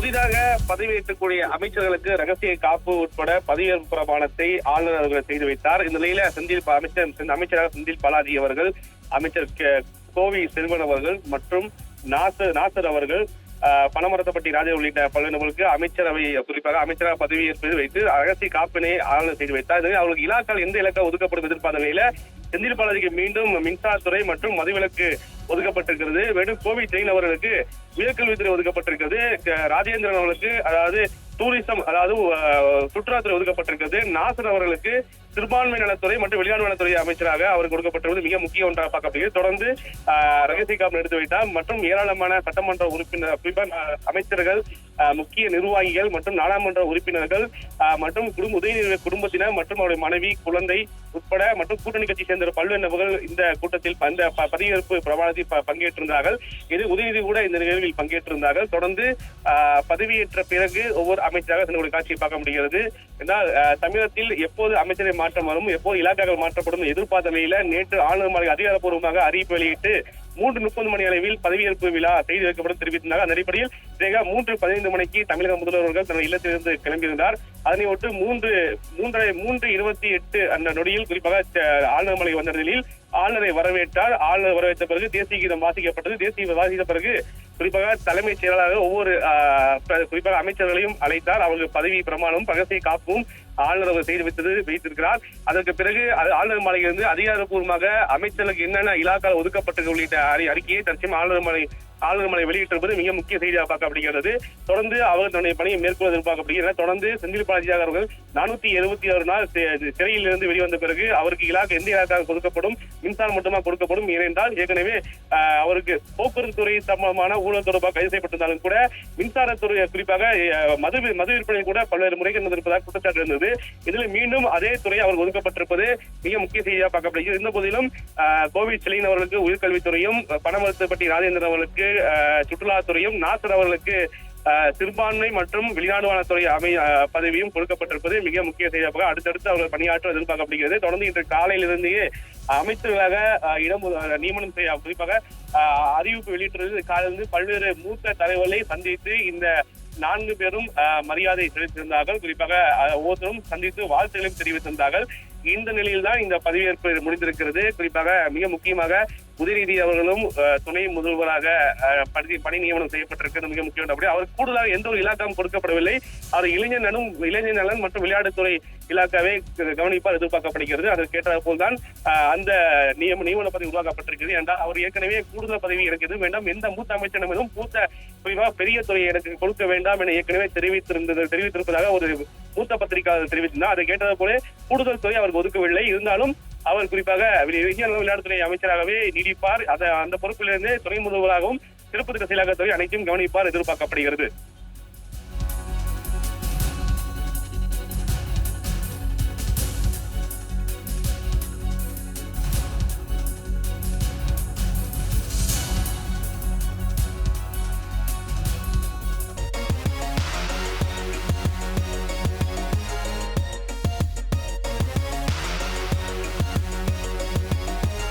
புதிதாக பதவியேற்றக்கூடிய அமைச்சர்களுக்கு ரகசிய காப்பு உட்பட பதவியேற்பு பிரமாணத்தை ஆளுநர் அவர்கள் செய்து வைத்தார். இந்த நிலையில செந்தில் அமைச்சர் அமைச்சராக செந்தில் பாலாஜி அவர்கள் அமைச்சர் கே- கோவி செல்வன் அவர்கள் மற்றும் நாசர் நாசர் அவர்கள் ஆஹ், ராஜா உள்ளிட்ட பல்வேறு நபர்களுக்கு அமைச்சரவை குறிப்பாக அமைச்சராக பதவியேற்பது வைத்து ரகசிய காப்பினை ஆளுநர் செய்து வைத்தார். அவர்களுக்கு இலாக்கால் எந்த இலக்கா ஒதுக்கப்படும் எதிர்பார்த்த நிலையில செந்தில் பாலாஜிக்கு மீண்டும் மின்சாரத்துறை மற்றும் மதுவிலக்கு ஒதுக்கப்பட்டிருக்கிறது. மேலும் கோவை ஜெயின் அவர்களுக்கு உயர்கல்வித்துறை ஒதுக்கப்பட்டிருக்கிறது. ராஜேந்திரன் அவர்களுக்கு அதாவது டூரிசம் அதாவது சுற்றுலாத்துறை ஒதுக்கப்பட்டிருக்கிறது. நாசர் அவர்களுக்கு சிறுபான்மை நலத்துறை மற்றும் விளையாட்டு நலத்துறை அமைச்சராக அவர் கொடுக்கப்பட்டிருப்பது மிக முக்கிய ஒன்றாக பார்க்கப்படுகிறது. தொடர்ந்து அஹ், ரகசிய காப்பு எடுத்து வைத்தார் மற்றும் ஏராளமான சட்டமன்ற உறுப்பினர் அமைச்சர்கள் முக்கிய நிர்வாகிகள் மற்றும் நாடாளுமன்ற உறுப்பினர்கள் மற்றும் குடும்ப உதயநிதி குடும்பத்தினர் மற்றும் அவருடைய மனைவி குழந்தை உட்பட மற்றும் கூட்டணி கட்சி சேர்ந்த பல்வேறு நபர்கள் இந்த கூட்டத்தில் ப- இந்த ப- பதவியேற்பு பிரமாணத்தில் ப- பங்கேற்றிருந்தார்கள். இது உதயநிதி கூட இந்த நிகழ்வில் பங்கேற்றிருந்தார்கள். தொடர்ந்து பதவியேற்ற பிறகு ஒவ்வொரு அமைச்சராக தன்னுடைய காட்சியை பார்க்க முடிகிறது. என்றால் தமிழகத்தில் எப்போது அமைச்சரை மாற்றம் வரும் எப்போது இலாக்காக்கள் மாற்றப்படும் எதிர்பார்த்த நிலையில நேற்று ஆளுநர் மாளிகை அதிகாரப்பூர்வமாக அறிவிப்பு வெளியிட்டு மூன்று முப்பது மணி அளவில் பதவியேற்பு விழா செய்து வைக்கப்படும் தெரிவித்திருந்தார். அந்த அடிப்படையில் மூன்று பதினைந்து மணிக்கு தமிழக முதல்வர்கள் தனது இல்லத்திலிருந்து கிளம்பியிருந்தார். அதனை ஒட்டு மூன்று மூன்றரை மூன்று இருபத்தி எட்டு அந்த நொடியில் குறிப்பாக ஆளுநர் மலை வந்த நிலையில் ஆளுநரை வரவேற்றார் ஆளுநர் வரவேற்ற பிறகு தேசிய கீதம் வாசிக்கப்பட்டது. தேசிய வாசித்த பிறகு குறிப்பாக தலைமைச் செயலாளர் ஒவ்வொரு குறிப்பாக அமைச்சர்களையும் அழைத்தார். அவர்கள் பதவி பிரமாணம் பகசை காப்பும் ஆளுநர் அவர் செய்து வைத்தது வைத்திருக்கிறார். அதற்கு பிறகு அது ஆளுநர் மாலையிலிருந்து அதிகாரப்பூர்வமாக அமைச்சர்களுக்கு என்னென்ன இலாக்கால் ஒதுக்கப்பட்டது உள்ளிட்ட அறி- அறிக்கையை தற்சமயம் ஆளுநர் மாலை ஆளுநர்மலை வெளியிட்டிருப்பது மிக முக்கிய செய்தியாக பார்க்கப்படுகிறது தொடர்ந்து அவர் தன்னுடைய பணியை மேற்கொள்ள எதிர்பார்க்கப்படுகிறது. தொடர்ந்து செந்தில் பாலாஜியாக அவர்கள் நானூத்தி எழுபத்தி ஆறு நாள் சிறையில் இருந்து வெளிவந்த பிறகு அவருக்கு இலாக்கு எந்த இலாக்காக கொடுக்கப்படும் மின்சாரம் மட்டுமா கொடுக்கப்படும் ஏனென்றால் ஏற்கனவே அவருக்கு போக்குவரத்து துறை சம்பந்தமான ஊழல் தொடர்பாக கைது செய்யப்பட்டிருந்தாலும் கூட மின்சாரத்துறை குறிப்பாக மது மது விற்பனை கூட பல்வேறு முறைகள் இருப்பதாக குற்றச்சாட்டு இருந்தது. இதில் மீண்டும் அதே துறை அவர் ஒதுக்கப்பட்டிருப்பது மிக முக்கிய செய்தியாக பார்க்கப்படுகிறது. இருந்த போதிலும் கோவிட் கோவி செலின் அவர்களுக்கு உயர்கல்வித்துறையும் பணமருத்துவப்பட்டி ராஜேந்திரன் அவர்களுக்கு சுற்றுலாத்துறையும் நாசர் அவர்களுக்கு சிறுபான்மை மற்றும் வெளிநாடுவானத்துறை அமை பதவியும் கொடுக்கப்பட்டிருப்பது மிக முக்கிய செய்தியாக அடுத்தடுத்து அவர்கள் பணியாற்ற எதிர்பார்க்கப்படுகிறது. தொடர்ந்து இன்று காலையிலிருந்தே அமைச்சர்களாக இடம் நியமனம் செய்ய குறிப்பாக அறிவிப்பு வெளியிட்டுள்ளது காலையிலிருந்து பல்வேறு மூத்த தலைவர்களை சந்தித்து இந்த நான்கு பேரும் ஆஹ், மரியாதை செலுத்தியிருந்தார்கள். குறிப்பாக ஒவ்வொருத்தரும் சந்தித்து வாழ்த்துகளையும் தெரிவித்திருந்தார்கள். இந்த நிலையில்தான் இந்த பதவியேற்பு முடிந்திருக்கிறது. குறிப்பாக மிக முக்கியமாக உதயநிதி அவர்களும் துணை முதல்வராக பணி பணி நியமனம் செய்யப்பட்டிருக்கிறது. மிக முக்கியம் அப்படி அவர் கூடுதலாக எந்த ஒரு இலாக்காவும் கொடுக்கப்படவில்லை. அவர் இளைஞர் நலன் இளைஞர் நலன் மற்றும் விளையாட்டுத்துறை இலாக்காவே கவனிப்பார் எதிர்பார்க்கப்படுகிறது. அதற்கேற்ற போல்தான் அந்த நியம நியமன பதவி உருவாக்கப்பட்டிருக்கிறது. என்றால் அவர் ஏற்கனவே கூடுதல் பதவி எனக்கு எதுவும் வேண்டாம் எந்த மூத்த அமைச்சரிடமும் மூத்த குறிப்பாக பெரிய துறையை எனக்கு கொடுக்க வேண்டாம் என ஏற்கனவே தெரிவித்திருந்தது தெரிவித்திருப்பதாக ஒரு மூத்த பத்திரிகையாளர் தெரிவித்திருந்தார். அதை கேட்டது போல கூடுதல் துறை அவருக்கு ஒதுக்கவில்லை. இருந்தாலும் அவர் குறிப்பாக விளையாட்டுத்துறை அமைச்சராகவே நீடிப்பார். அந்த பொறுப்பிலிருந்து துணை முதல்வராகவும் திருப்பதி செயலாக்கத்துறை அனைத்தையும் கவனிப்பார் எதிர்பார்க்கப்படுகிறது.